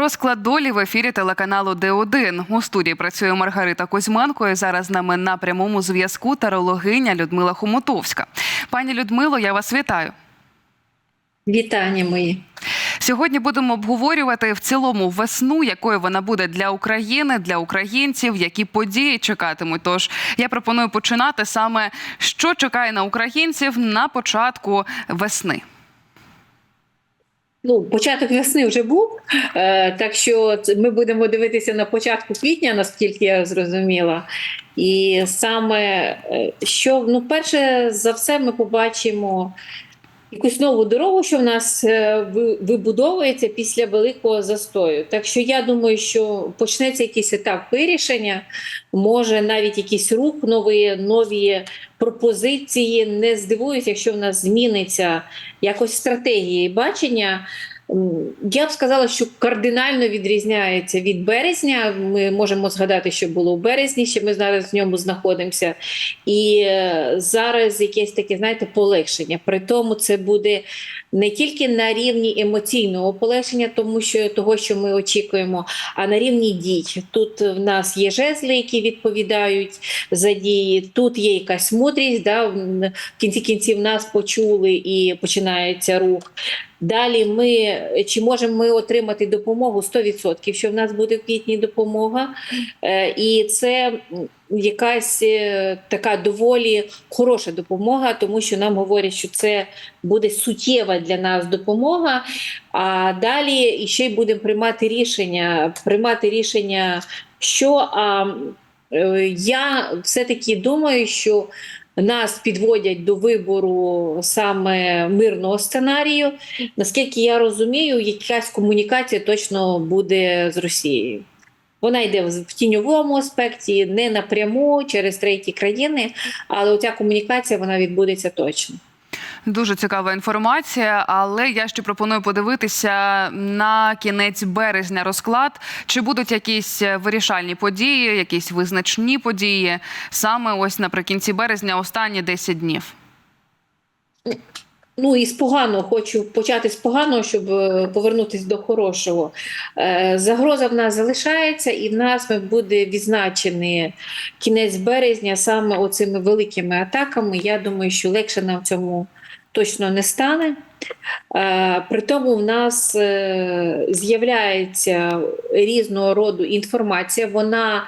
Розклад долі в ефірі телеканалу Д1. У студії працює Маргарита Кузьменко. і Зараз з нами на прямому зв'язку тарологиня Людмила Хомутовська. Пані Людмило, я вас вітаю. Вітання мої. Сьогодні будемо обговорювати в цілому весну, якою вона буде для України, для українців, які події чекатимуть. Тож я пропоную починати саме що чекає на українців на початку весни. Ну, початок весни вже був, е, так що ми будемо дивитися на початку квітня, наскільки я зрозуміла. І саме е, що ну, перше за все, ми побачимо якусь нову дорогу, що в нас е, вибудовується після великого застою. Так що я думаю, що почнеться якийсь етап вирішення, може навіть якийсь рух, нові, нові пропозиції. Не здивуюся, якщо в нас зміниться якось стратегії бачення. Я б сказала, що кардинально відрізняється від березня. Ми можемо згадати, що було в березні, ще ми зараз в ньому знаходимося. І е, зараз якесь таке, знаєте, полегшення. При тому це буде не тільки на рівні емоційного полегшення, тому що того, що ми очікуємо, а на рівні дій. Тут в нас є жезли, які відповідають за дії. Тут є якась мудрість. Да? В кінці кінців нас почули і починається рух. Далі ми чи можемо ми отримати допомогу 100%, що в нас буде в квітні допомога, Е, і це якась е, така доволі хороша допомога, тому що нам говорять, що це буде суттєва для нас допомога. А далі ще й будемо приймати рішення, приймати рішення, що а, е, я все-таки думаю, що нас підводять до вибору саме мирного сценарію. Наскільки я розумію, якась комунікація точно буде з Росією. Вона йде в тіньовому аспекті, не напряму через треті країни, але оця комунікація вона відбудеться точно. Дуже цікава інформація, але я ще пропоную подивитися на кінець березня розклад. Чи будуть якісь вирішальні події, якісь визначні події саме ось наприкінці березня, останні 10 днів. Ну і з поганого хочу почати з поганого, щоб е, повернутися до хорошого. Е, Загроза в нас залишається, і в нас буде відзначений кінець березня саме оцими великими атаками. Я думаю, що легше нам в цьому точно не стане. Е, При тому в нас е, з'являється різного роду інформація. Вона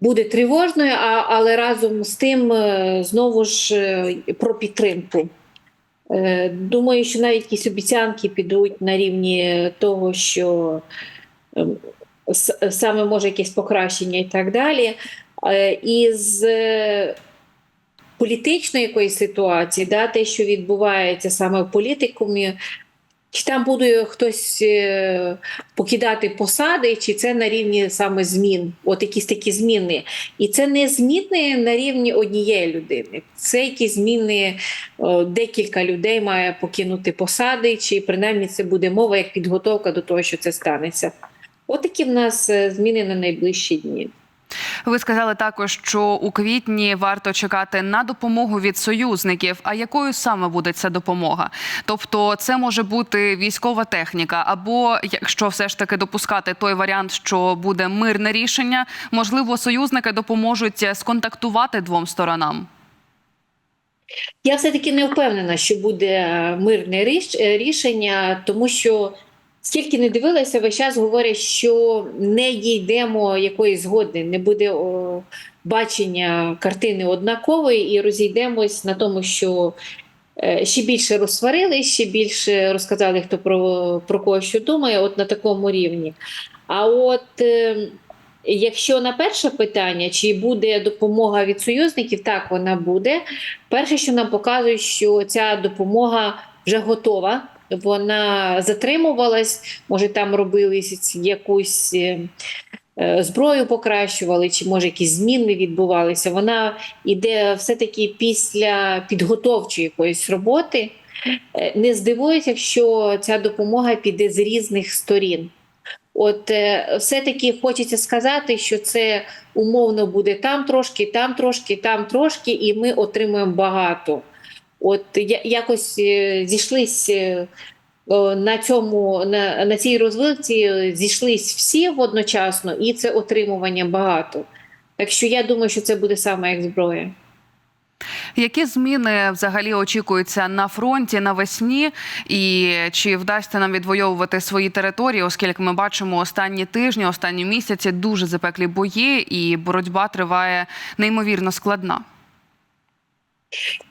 буде тривожною, але разом з тим е, знову ж про підтримку. Думаю, що навіть якісь обіцянки підуть на рівні того, що ем, саме може якесь покращення і так далі. Е, політичної якоїсь ситуації, да, те, що відбувається саме в політикумі, чи там буде хтось е, покидати посади, чи це на рівні саме змін, от якісь такі зміни. І це не зміни на рівні однієї людини. Це якісь зміни, е, декілька людей має покинути посади, чи принаймні це буде мова як підготовка до того, що це станеться. От такі в нас е, зміни на найближчі дні. Ви сказали також, що у квітні варто чекати на допомогу від союзників. А якою саме буде ця допомога? Тобто, це може бути військова техніка, або якщо все ж таки допускати той варіант, що буде мирне рішення, можливо, союзники допоможуть сконтактувати двом сторонам. Я все-таки не впевнена, що буде е, мирне е, рішення, тому що скільки не дивилася, весь час говорять, що не дійдемо якоїсь згоди, не буде о, бачення картини однакової, і розійдемось на тому, що е, ще більше розсварились, ще більше розказали, хто про, про кого що думає, от на такому рівні. А от е, якщо на перше питання, чи буде допомога від союзників, так вона буде. Перше, що нам показує, що ця допомога вже готова. Вона затримувалась, може там робили якусь е, е, зброю, покращували, чи може якісь зміни відбувалися. Вона йде все-таки після підготовчої якоїсь роботи. Е, Не здивуюся, якщо ця допомога піде з різних сторін. От все-таки хочеться сказати, що це умовно буде там трошки, там трошки, там трошки, і ми отримуємо багато. От якось е, зійшлись е, на цьому на, на цій розвилці зійшлись всі одночасно, і це отримування багато. Так що я думаю, що це буде саме як зброя. Які зміни взагалі очікуються на фронті навесні, і чи вдасться нам відвоювати свої території, оскільки ми бачимо останні тижні, останні місяці дуже запеклі бої, і боротьба триває неймовірно складна.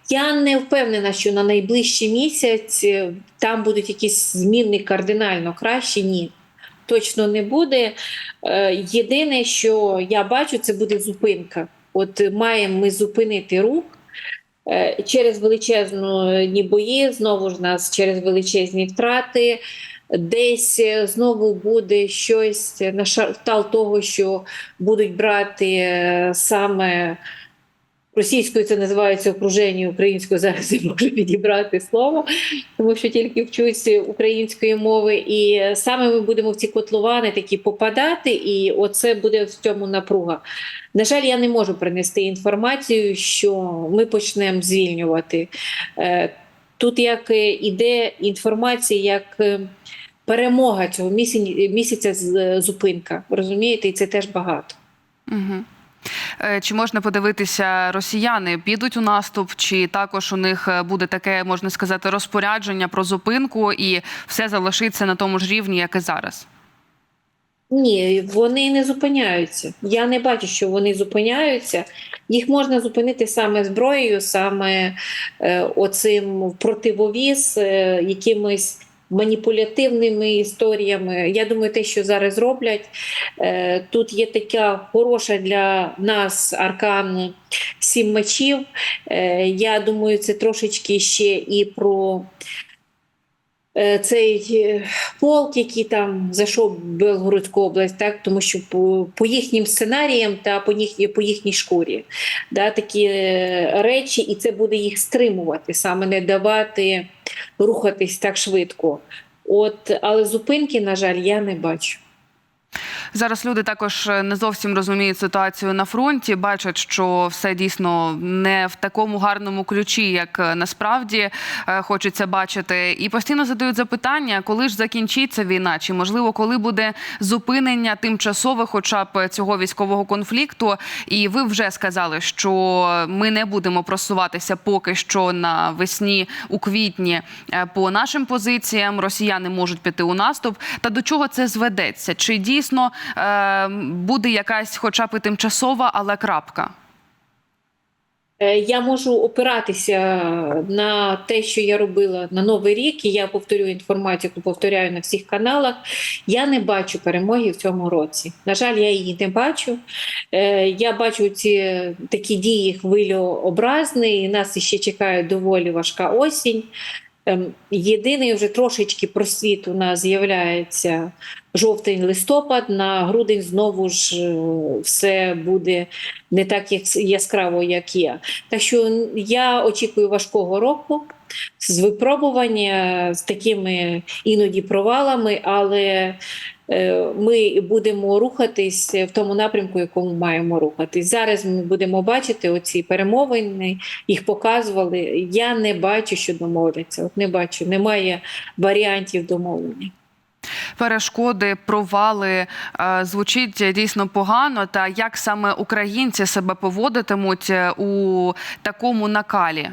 Я не впевнена, що на найближчий місяць е, там будуть якісь зміни кардинально кращі. Ні, точно не буде. Е, Єдине, що я бачу, це буде зупинка. От маємо ми зупинити рух е, через величезні бої, знову ж нас через величезні втрати. Десь е, знову буде щось на шартал того, що будуть брати е, саме російською це називається окруження, українською зараз я можу підібрати слово, тому що тільки вчусь української мови. І саме ми будемо в ці котловани такі попадати, і оце буде в цьому напруга. На жаль, я не можу принести інформацію, що ми почнемо звільнювати. Е, Тут як е, іде інформація, як е, перемога цього місяця, з- зупинка. Розумієте, і це теж багато. Угу. Чи можна подивитися, росіяни підуть у наступ, чи також у них е, буде таке, можна сказати, розпорядження про зупинку, і все залишиться на тому ж рівні, як і зараз? Ні, вони не зупиняються. Я не бачу, що вони зупиняються. Їх можна зупинити саме зброєю, саме е, оцим противовіз, е, якимись маніпулятивними історіями. Я думаю, те, що зараз роблять, е, тут є така хороша для нас аркан сім мечів. Е, я думаю, це трошечки ще і про. Е, Цей е, полк, який там зайшов в Белгородську область, так тому що по, по їхнім сценаріям та по їхній по їхній шкурі, да, такі е, речі, і це буде їх стримувати, саме не давати рухатись так швидко. От, але зупинки, на жаль, я не бачу. Зараз люди також е, не зовсім розуміють ситуацію на фронті, бачать, що все дійсно не в такому гарному ключі, як е, насправді е, хочеться бачити, і постійно задають запитання, коли ж закінчиться війна, чи можливо коли буде зупинення тимчасове, хоча б цього військового конфлікту. І ви вже сказали, що ми не будемо просуватися поки що на весні у квітні по нашим позиціям. Росіяни можуть піти у наступ. Та до чого це зведеться? Чи дійсно е, буде якась, хоча б і тимчасова, але крапка? Е, Я можу опиратися на те, що я робила на Новий рік, і я повторю інформацію, яку повторяю на всіх каналах. Я не бачу перемоги в цьому році. На жаль, я її не бачу. Е, Я бачу ці такі дії хвилеобразні, і нас ще чекає доволі важка осінь. Ем, Єдиний вже трошечки просвіт у нас з'являється жовтень-листопад. На грудень знову ж е, все буде не так яскраво, як є. Так що я очікую важкого року з випробування, з такими іноді провалами, але ми будемо рухатись в тому напрямку, якому маємо рухатись. Зараз ми будемо бачити оці перемовини, їх показували. Я не бачу, що домовляться. От не бачу, немає варіантів домовлення. Перешкоди, провали е, звучить дійсно погано. Та як саме українці себе поводитимуть е, у такому накалі?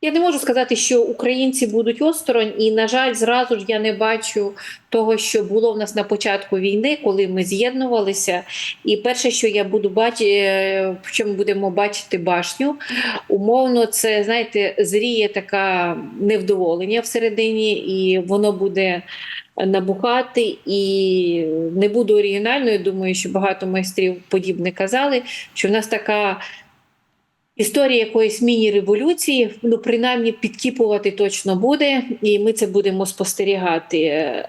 Я не можу сказати, що українці будуть осторонь, і на жаль, зразу ж я не бачу того, що було в нас на початку війни, коли ми з'єднувалися. І перше, що я буду бачити, в чому будемо бачити башню, умовно, це знаєте, зріє така невдоволення всередині, і воно буде. Набухати і не буду оригінальною. Думаю, що багато майстрів подібне казали, що в нас така Історія якоїсь міні-революції, ну принаймні підкіпувати точно буде, і ми це будемо спостерігати.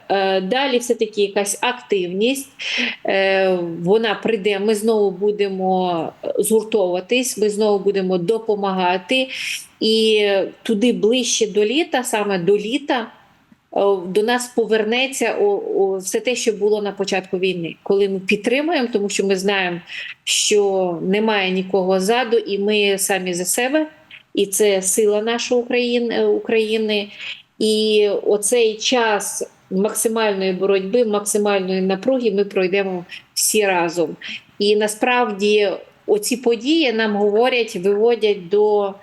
Е, Далі, все таки якась активність. Е, Вона прийде. Ми знову будемо згуртовуватись, ми знову будемо допомагати. І туди ближче до літа, саме до літа. Е, До нас повернеться все те, що було на початку війни, коли ми підтримуємо, тому що ми знаємо, що немає нікого ззаду, і ми самі за себе і це сила нашої України, України. І оцей час максимальної боротьби, максимальної напруги ми пройдемо всі разом. І насправді оці події нам говорять, виводять до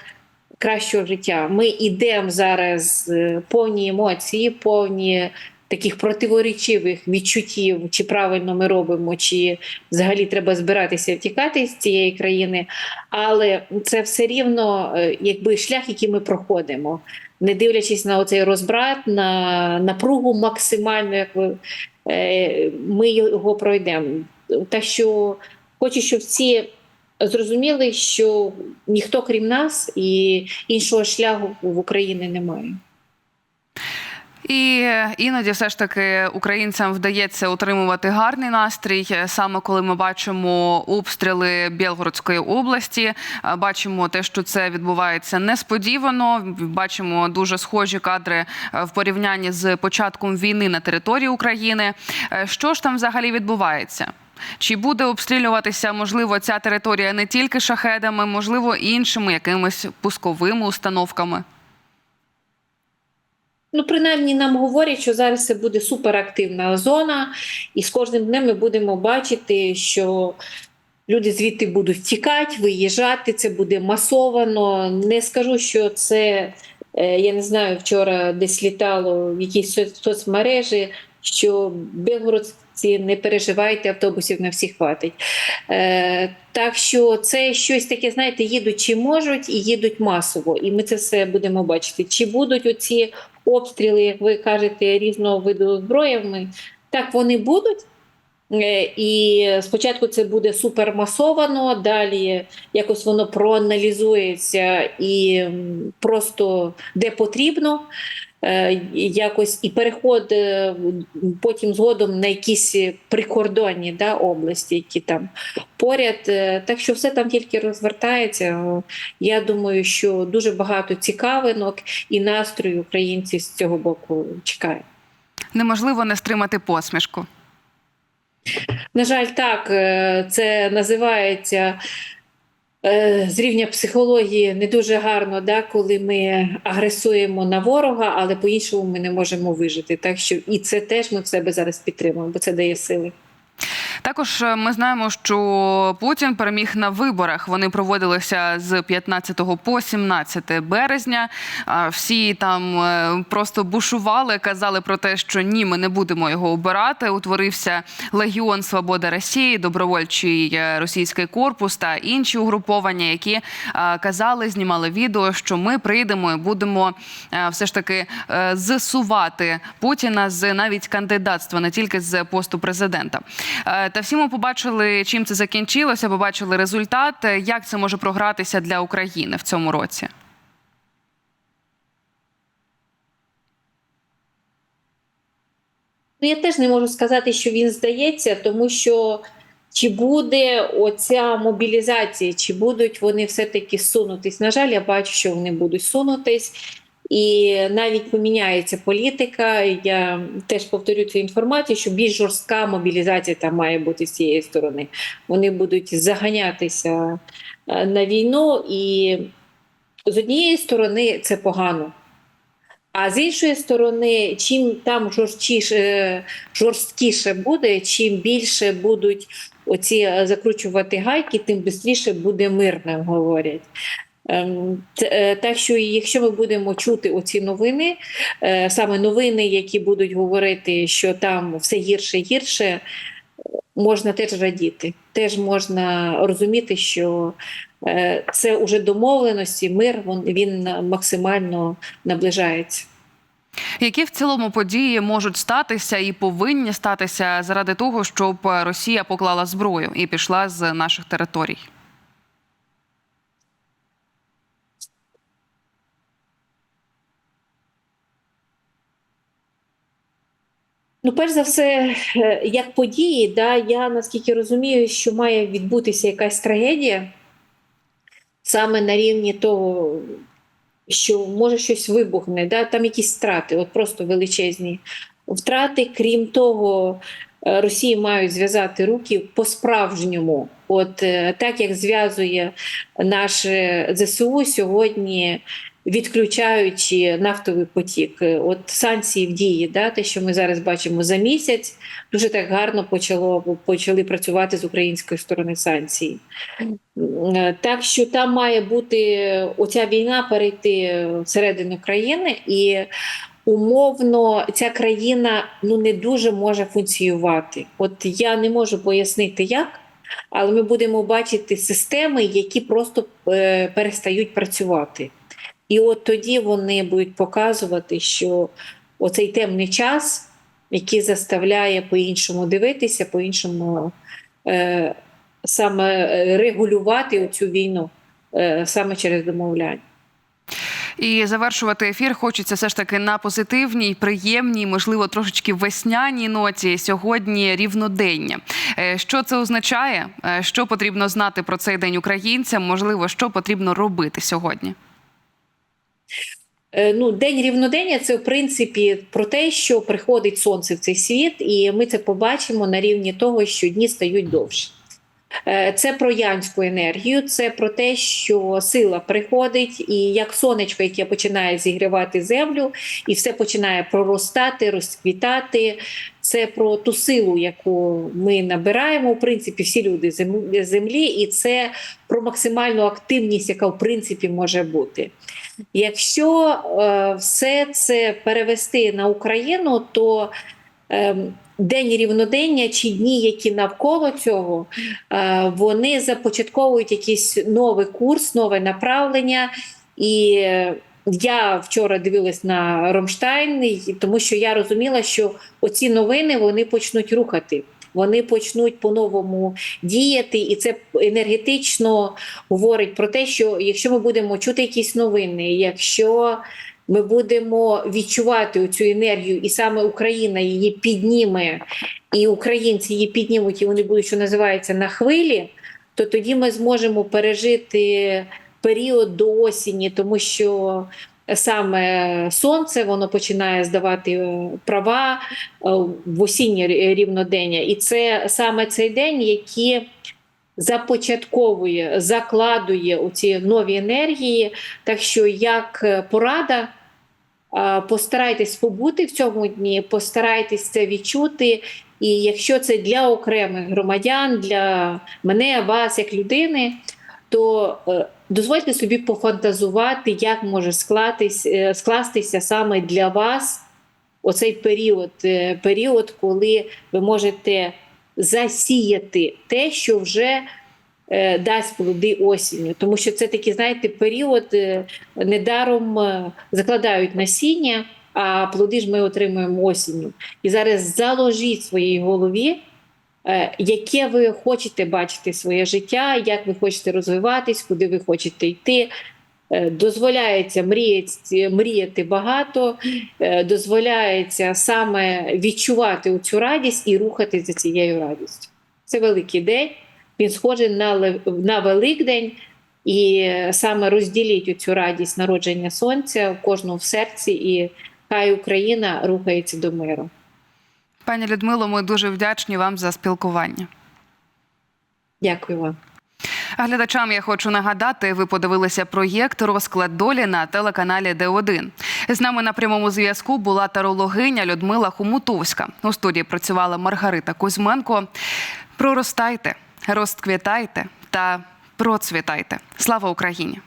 кращого життя. Ми йдемо зараз е, повні емоції, повні таких противоречивих відчуттів, чи правильно ми робимо, чи взагалі треба збиратися втікати з цієї країни. Але це все рівно е, якби шлях, який ми проходимо, не дивлячись на оцей розбрат, на напругу максимальну, як е, ми його пройдемо. Так що хочу, щоб всі зрозуміли, що ніхто крім нас і іншого шляху в Україні немає. І іноді все ж таки українцям вдається утримувати гарний настрій. Саме коли ми бачимо обстріли Білгородської області, е, бачимо те, що це відбувається несподівано. Бачимо дуже схожі кадри е, в порівнянні з початком війни на території України. Е, Що ж там взагалі відбувається? Чи буде обстрілюватися можливо ця територія не тільки шахедами, можливо, іншими якимись пусковими установками? Ну, принаймні, нам говорять, що зараз це буде суперактивна зона, і з кожним днем ми будемо бачити, що люди звідти будуть тікати, виїжджати. Це буде масовано. Не скажу, що це е, я не знаю, вчора десь літало в якійсь соц- соцмережі, що білгородці не переживайте, автобусів на всіх хватить. Е, так що це щось таке, знаєте, їдуть чи можуть, і їдуть масово. І ми це все будемо бачити. Чи будуть оці обстріли, як ви кажете, різного виду зброями? Так, вони будуть. Е, І спочатку це буде супермасовано, далі якось воно проаналізується і просто де потрібно. Е, Якось і переход е, потім згодом на якісь прикордонні да, області, які там поряд. Е, Так що все там тільки розвертається. Я думаю, що дуже багато цікавинок і настрою українців з цього боку чекає. Неможливо не стримати посмішку. На жаль, так, це називається з рівня психології не дуже гарно, да, коли ми агресуємо на ворога, але по-іншому ми не можемо вижити. Так що і це теж ми в себе зараз підтримуємо, бо це дає сили. Також е, ми знаємо, що Путін переміг на виборах. Вони проводилися з 15 по 17 березня. Всі там е, просто бушували, казали про те, що ні, ми не будемо його обирати. Утворився Легіон Свобода Росії, добровольчий е, російський корпус та інші угруповання, які казали, знімали відео, що ми прийдемо і будемо все ж таки зсувати Путіна з навіть кандидатства, не тільки з посту президента. Та всі ми побачили, чим це закінчилося. Побачили результат. Як це може програтися для України в цьому році? Ну, я теж не можу сказати, що він здається, тому що чи буде оця мобілізація, чи будуть вони все-таки сунутись. На жаль, я бачу, що вони будуть сунутись. І навіть поміняється політика. Я теж повторю цю інформацію, що більш жорстка мобілізація там має бути з цієї сторони. Вони будуть заганятися е, на війну, і з однієї сторони це погано. А з іншої сторони, чим там жорсткіше, жорсткіше буде, чим більше будуть оці е, закручувати гайки, тим швидше буде мир, нам говорять. Ем, е, Так що, якщо ми будемо чути оці новини, е, саме новини, які будуть говорити, що там все гірше гірше, можна теж радіти. Теж можна розуміти, що е, це вже домовленості, мир він максимально наближається. Які в цілому події можуть статися і повинні статися заради того, щоб Росія поклала зброю і пішла з наших територій? Ну, перш за все, е, як події, да, я наскільки розумію, що має відбутися якась трагедія саме на рівні того, що може щось вибухне, да, там якісь страти, от просто величезні втрати. Крім того, е, Росії мають зв'язати руки по-справжньому От е, так як зв'язує наше ЗСУ сьогодні, відключаючи нафтовий потік. От санкції в дії, да, те, що ми зараз бачимо за місяць, дуже так гарно почало почали працювати з української сторони санкції. Е, Так що там має бути оця війна перейти всередину країни і. Умовно, ця країна ну не дуже може функціювати. От я не можу пояснити, як, але ми будемо бачити системи, які просто е, перестають працювати. І от тоді вони будуть показувати, що оцей темний час, який заставляє по-іншому дивитися, по-іншому е, саме е, регулювати цю війну е, саме через домовляння. І завершувати ефір хочеться все ж таки на позитивній, приємній, можливо, трошечки весняній ноті. Сьогодні рівнодення. Е, Що це означає? Е, Що потрібно знати про цей день українцям? Можливо, що потрібно робити сьогодні? Е, Ну, день рівнодення це в принципі про те, що приходить сонце в цей світ, і ми це побачимо на рівні того, що дні стають довші. Е, Це про янську енергію, це про те, що сила приходить, і як сонечко, яке починає зігрівати землю, і все починає проростати, розквітати. Це про ту силу, яку ми набираємо, в принципі, всі люди землі, і це про максимальну активність, яка в принципі може бути. Якщо е, все це перевести на Україну, то е, день рівнодення чи дні, які навколо цього, е, вони започатковують якийсь новий курс, нове направлення. І е, я вчора дивилась на Ромштайн, тому що я розуміла, що оці новини вони почнуть рухати. Вони почнуть по-новому діяти, і це енергетично говорить про те, що якщо ми будемо чути якісь новини, якщо ми будемо відчувати цю енергію, і саме Україна її підніме, і українці її піднімуть, і вони будуть, що називається, на хвилі, то тоді ми зможемо пережити період до осені, тому що саме сонце воно починає здавати е, права е, в осіннє рівнодення, і це саме цей день, який започатковує, закладує у ці нові енергії. Так що, як е, порада, постарайтесь побути в цьому дні, постарайтесь це відчути. І якщо це для окремих громадян, для мене, вас як людини, то е, дозвольте собі пофантазувати, як може скластись, е, скластися саме для вас оцей період, період, коли ви можете засіяти те, що вже е, дасть плоди осінню. Тому що це такий, знаєте, період е, недаром е, закладають насіння, а плоди ж ми отримуємо осінню. І зараз заложіть своїй голові, е, яке ви хочете бачити своє життя, як ви хочете розвиватись, куди ви хочете йти. Е, Дозволяється мріяти, мріяти багато, е, дозволяється саме відчувати цю радість і рухати за цією радістю. Це великий день. Він схожий на, на Великдень, і саме розділіть цю радість народження сонця в кожному в серці, і хай Україна рухається до миру. Пані Людмило, ми дуже вдячні вам за спілкування. Дякую вам. Глядачам я хочу нагадати, ви подивилися проєкт Розклад долі на телеканалі Д1. З нами на прямому зв'язку була тарологиня Людмила Хумутовська. У студії працювала Маргарита Кузьменко. Проростайте, розквітайте та процвітайте. Слава Україні!